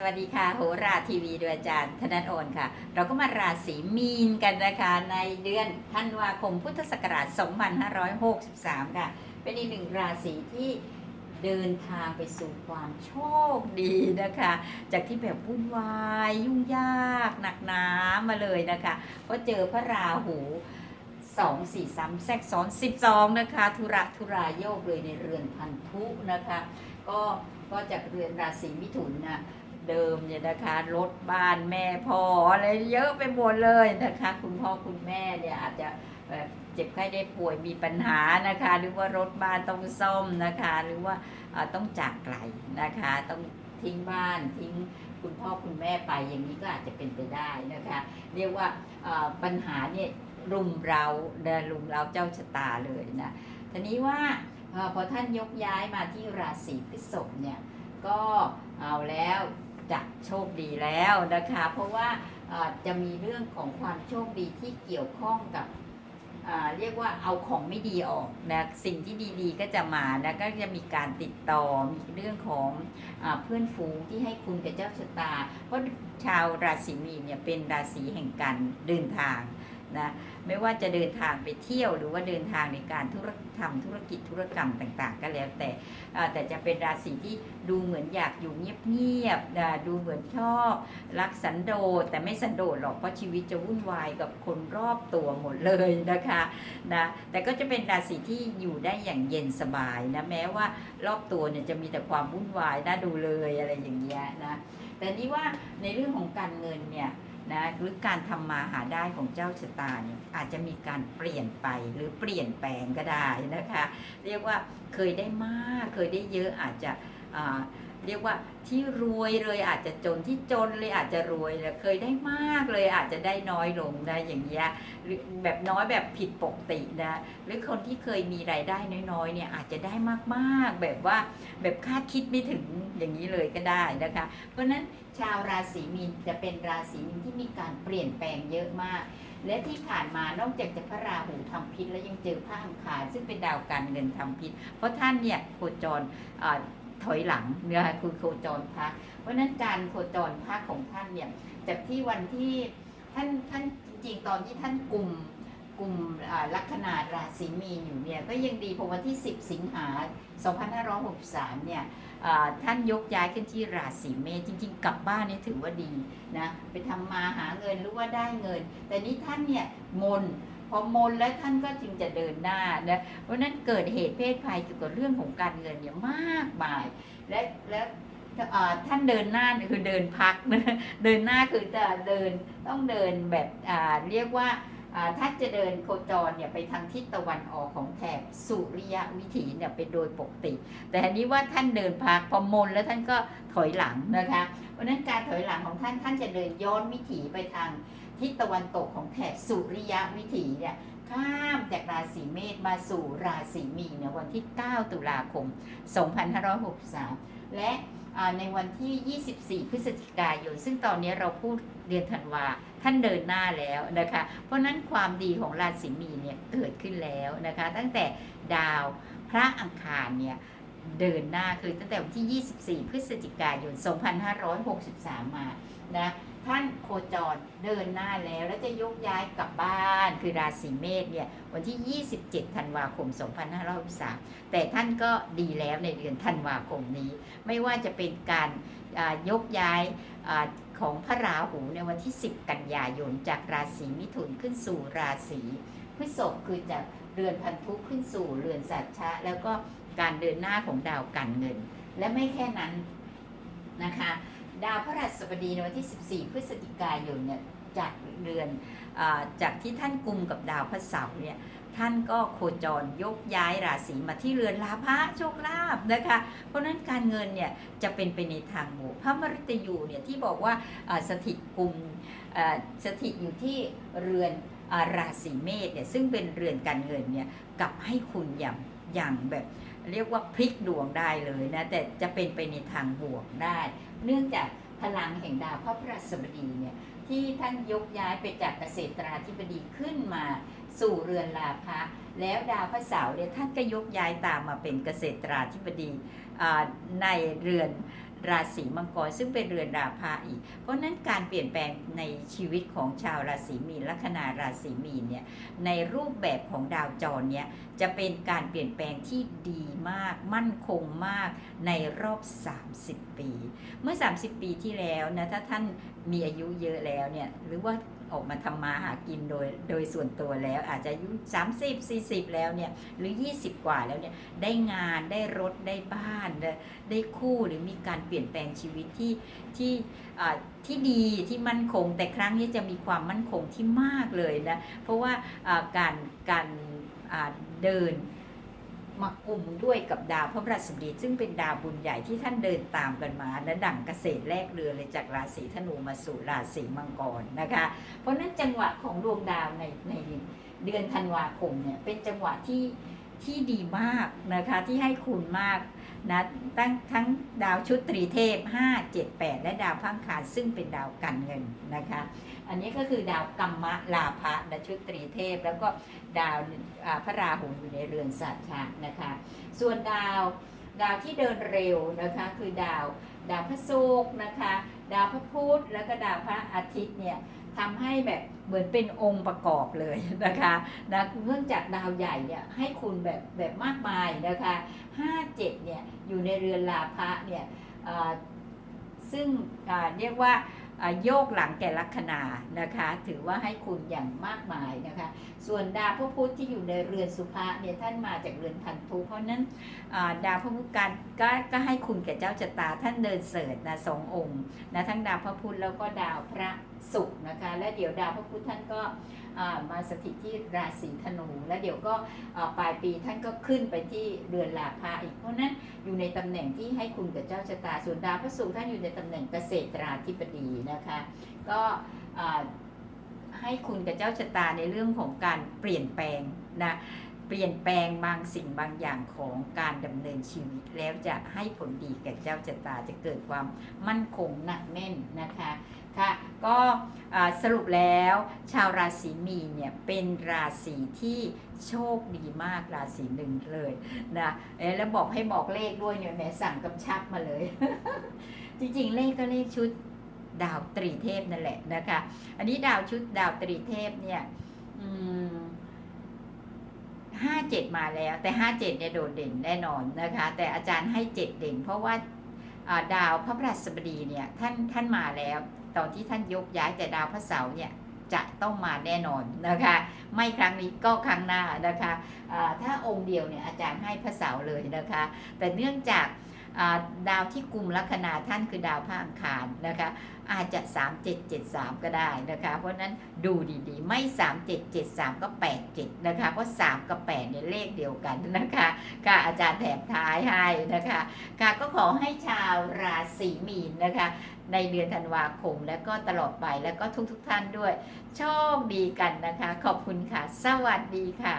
สวัสดีค่ะโหราทีวีโดยอาจารย์ธนัทโอนค่ะ เราก็มาราศีมีนกันนะคะในเดือนธันวาคมพุทธศักราช 2563 ค่ะ เป็นอีกหนึ่งราศีที่เดินทางไปสู่ความโชคดีนะคะ จากที่แบบวุ่นวายยุ่งยากหนักหนามาเลยนะคะก็เจอพระราหูสองสี่สามแทรกซ้อนสิบสองนะคะ ธุระธุรายโยกเลยในเรือนพันธุนะคะ ก็ก็จากเรือนราศีมิถุนนะ เดิมเนี่ยนะคะรถบ้านแม่พ่ออะไรเยอะไปหมดเลยนะคะ คุณพ่อคุณแม่เนี่ยอาจจะแบบเจ็บไข้ได้ป่วยมีปัญหานะคะ หรือว่ารถบ้านต้องซ่อมนะคะ หรือว่าต้องจากไกลนะคะ ต้องทิ้งบ้านทิ้งคุณพ่อคุณแม่ไปอย่างนี้ก็อาจจะเป็นไปได้นะคะ เรียกว่าปัญหาเนี่ยรุมเราเดินรุมเราเจ้าชะตาเลยนะทีนี้ว่าพอท่านยกย้ายมาที่ราศีพฤษภเนี่ยก็เอาแล้ว จะโชคดีแล้วนะคะ เพราะว่าจะมีเรื่องของความโชคดีที่เกี่ยวข้องกับเรียกว่าเอาของไม่ดีออกนะสิ่งที่ดีๆก็จะมานะก็จะมีการติดต่อมีเรื่องของอเพื่อนฝูงที่ให้คุณกับเจ้าชะตา เพราะชาวราศีมีนเนี่ยเป็นราศีแห่งการเดินทาง นะไม่ว่าจะเดินทางไปเที่ยวหรือว่าเดินทางในการธุรทำธุรกิจธุรกรรมต่าง ๆ ก็แล้วแต่แต่จะเป็นราศีที่ดูเหมือนอยากอยู่เงียบๆดูเหมือนชอบรักสันโดษแต่ไม่สันโดษหรอกเพราะชีวิตจะวุ่นวายกับคนรอบตัวหมดเลยนะคะนะแต่ก็จะเป็นราศีที่อยู่ได้อย่างเย็นสบายนะแม้ว่ารอบตัวเนี่ยจะมีแต่ความวุ่นวายน่าดูเลยอะไรอย่างเงี้ยนะแต่นี่ว่าในเรื่องของการเงินเนี่ย นะหรือการทำมาหาได้ของเจ้าชะตาเนี่ยอาจจะมีการเปลี่ยนไปหรือเปลี่ยนแปลงก็ได้นะคะ เรียกว่าเคยได้มากเคยได้เยอะอาจจะ เรียกว่าที่รวยเลยอาจจะจนที่จนเลยอาจจะรวยแล้วเคยได้มากเลยอาจจะได้น้อยลงได้อย่างเงี้ยหรือแบบน้อยแบบผิดปกตินะหรือคนที่เคยมีรายได้น้อยๆเนี่ยอาจจะได้มากๆ แบบว่าแบบคาดคิดไม่ถึงอย่างนี้เลยก็ได้นะคะ เพราะฉะนั้นชาวราศีมีนจะเป็นราศีหนึงที่มีการเปลี่ยนแปลงเยอะมากและที่ผ่านมานอกจากจะพระราหูทำพิษแล้วยังเจอพระอังคารซึ่งเป็นดาวการเงินทำพิษ เพราะท่านเนี่ยโคจรอ่า ถอยหลังเนี่ยคือโคจรพักเพราะฉะนั้นการโคจรพักของท่านเนี่ยจากที่วันที่ท่านท่านจริงๆ ตอนที่ท่านกลุ่มกลุ่มลัคนาราศีมีนอยู่เนี่ยก็ยังดีพอวันที่ 10 สิงหา 2563 เนี่ยอ่าท่านยกย้ายขึ้นที่ราศีเมษจริง ๆ กลับบ้านนี่ถือว่าดีนะไปทำมาหาเงินหรือว่าได้เงิน แต่นี้ท่านเนี่ยมน พอมนแล้วท่านก็จึงจะเดินหน้านะเพราะนั้นเกิดเหตุเพศภัยเกี่ยวกับเรื่องของการเงินเนี่ยมากมาย และและท่านเดินหน้าคือเดินพักนะเดินหน้าคือจะเดินต้องเดินแบบเรียกว่าอ่าถ้าจะเดินโคจรเนี่ยไปทางทิศตะวันออกของแถบสุริยวิถีเนี่ยเป็นโดยปกติ แต่อันนี้ว่าท่านเดินพักพอมนแล้วท่านก็ถอยหลังนะคะเพราะนั้นการถอยหลังของท่านท่านจะเดินย้อนวิถีไปทาง ทิศตะวันตกของแถบสุริยวิถีเนี่ยข้ามจากราศีเมษมาสู่ราศีมีนเนี่ยวันที่ 9 ตุลาคม 2563 และในวันที่ 24 พฤศจิกายน ซึ่งตอนนี้เราพูดเดือนธันวา ท่านเดินหน้าแล้วนะคะ เพราะนั้นความดีของราศีมีเนี่ยเกิดขึ้นแล้วนะคะ ตั้งแต่ดาวพระอังคารเนี่ยเดินหน้าคือตั้งแต่วันที่ 24 พฤศจิกายน 2563 มานะ ท่านโคจรเดินหน้าแล้ว แล้วจะยกย้ายกลับบ้าน คือราศีเมษเนี่ยวันที่ 27 ธันวาคม 2563แต่ท่านก็ดีแล้วในเดือนธันวาคมนี้ ไม่ว่าจะเป็นการยกย้ายอของพระราหูในวันที่ 10 กันยายน จากราศีมิถุนขึ้นสู่ราศีพฤษภคือจากเรือนพันธุขึ้นสู่เรือนสัตชะ แล้วก็การเดินหน้าของดาวการเงิน และไม่แค่นั้นนะคะ ดาวพระราชบดีในวันที่ 14 พฤศจิกายนเนี่ยจากเรือนอาจากที่ท่านกุมกับดาวพระเสาร์เนี่ยท่านก็โคจรยกย้ายราศีมาที่เรือนลาภะโชคลาภนะคะ เพราะนั้นการเงินเนี่ยจะเป็นไปในทางบวกพระมฤตยูเนี่ยที่บอกว่าอ่าสถิตกุมอ่าสถิตอยู่ที่เรือนอาราศีเมษเนี่ยซึ่งเป็นเรือนการเงินเนี่ยกลับให้คุณอย่างอย่างแบบ เรียกว่าพลิกดวงได้เลยนะ แต่จะเป็นไปในทางบวกได้ เนื่องจากพลังแห่งดาวพระพฤหัสบดีเนี่ยที่ท่านยกย้ายไปจากเกษตราธิบดีขึ้นมาสู่เรือนลาภะแล้วดาวพระเสาร์เนี่ยท่านก็ยกย้ายตามมาเป็นเกษตราธิบดีในเรือน ราศีมังกรซึ่งเป็นเรือนราพะอีก เพราะฉะนั้นการเปลี่ยนแปลงในชีวิตของชาวราศีมีนลัคนาราศีมีนเนี่ยในรูปแบบของดาวจรเนี่ยจะเป็นการเปลี่ยนแปลงที่ดีมาก มั่นคงมากในรอบ 30 ปี เมื่อ 30 ปีที่แล้วนะถ้าท่านมีอายุเยอะแล้วเนี่ยหรือว่า ออกมาทำมาหากินโดยโดยส่วนตัวแล้วอาจจะอายุ30 40 แล้วเนี่ยหรือ 20 กว่าแล้วเนี่ยได้งานได้รถได้บ้าน ได้ได้คู่หรือมีการเปลี่ยนแปลงชีวิตที่ที่อ่าที่ดีที่มั่นคง แต่ครั้งนี้จะมีความมั่นคงที่มากเลยนะเพราะว่าอ่าการการอ่าเดิน มากลุ่มด้วยกับดาวพระราชบดีซึ่งเป็นดาวบุญใหญ่ที่ท่านเดินตามกันมา และดั่งเกษตรแลกเรือเลยจากราศีธนูมาสู่ราศีมังกรนะคะ เพราะฉะนั้นจังหวะของดวงดาวในในเดือนธันวาคมเนี่ยเป็นจังหวะที่ที่ดีมากนะคะที่ให้คุณมาก นะตั้งทั้งดาวชุดตรีเทพ 5 7 8 และดาวพังคารซึ่งเป็นดาวการเงินนะคะ อันนี้ก็คือดาวกัมมะลาภะนะชุดตรีเทพ แล้วก็ดาวพระราหูอยู่ในเรือนสัตว์นะคะ ส่วนดาวดาวที่เดินเร็วนะคะคือดาวดาวพระศุกร์นะคะ ดาวพระพุธแล้วก็ดาวพระอาทิตย์เนี่ย ทำให้แบบเหมือนเป็นองค์ประกอบเลยนะคะนะเนื่องจากดาวใหญ่เนี่ยให้คุณแบบแบบมากมายนะคะ57เจ็ดเนี่ยอยู่ในเรือนลาภะเนี่ยซึ่งเรียกว่าโยกหลังแก่ลัคนานะคะ ถือว่าให้คุณอย่างมากมายนะคะ ส่วนดาวพระพุธที่อยู่ในเรือนสุภะเนี่ยท่านมาจากเรือนพันธุเพราะนั้นดาวพระพุธการก็ก็ให้คุณแก่เจ้าชะตาท่านเดินเสด็จนะสององค์นะทั้งดาวพระพุธแล้วก็ดาวพระศุกร์นะคะ และเดี๋ยวดาวพระพุธท่านก็มาสถิตที่ราศีธนู และเดี๋ยวก็ปลายปีท่านก็ขึ้นไปที่เรือนลาภะอีก เพราะนั้นอยู่ในตำแหน่งที่ให้คุณกับเจ้าชะตา ส่วนดาวพระศุกร์ท่านอยู่ในตำแหน่งเกษตราธิบดีนะคะ ก็ให้คุณกับเจ้าชะตาในเรื่องของการเปลี่ยนแปลงนะ เปลี่ยนแปลงบางสิ่งบางอย่างของการดำเนินชีวิต แล้วจะให้ผลดีแก่เจ้าชะตาจะเกิดความมั่นคงหนักแน่นนะคะค่ะก็สรุปแล้วชาวราศีมีเนี่ยเป็นราศีที่โชคดีมากราศีหนึ่งเลยนะแล้วบอกให้บอกเลขด้วยเนี่ยแม่สั่งกำชับมาเลย จริงๆ เลขก็เลขชุดดาวตรีเทพนั่นแหละนะคะ อันนี้ดาวชุดดาวตรีเทพเนี่ยอืม ห้าเจ็ดมาแล้ว แต่ห้าเจ็ดเนี่ยโดดเด่นแน่นอนนะคะ แต่อาจารย์ให้เจ็ดเด่น เพราะว่าดาวพระพฤหัสบดีเนี่ยท่านท่านมาแล้ว ตอนที่ท่านยกย้ายแต่ดาวพระเสาร์เนี่ยจะต้องมาแน่นอนนะคะ ไม่ครั้งนี้ก็ครั้งหน้านะคะะถ้าองค์เดียวเนี่ยอาจารย์ให้พระเสาร์เลยนะคะ แต่เนื่องจาก ดาวที่กลุ่มลัคนาท่านคือดาวพระอังคารนะคะอาจจะ 3773 ก็ได้นะคะเพราะนั้นดูดีๆ ไม่ 3773 ก็ 87 นะคะเพราะ 3 กับ 8 เนี่ยเลขเดียวกันนะคะค่ะอาจารย์แถมท้ายให้นะคะค่ะก็ขอให้ชาวราศีมีนนะคะ ในเดือนธันวาคมแล้วก็ตลอดไปแล้วก็ทุกๆทท่านด้วย โชคดีกันนะคะ ขอบคุณค่ะ สวัสดีค่ะ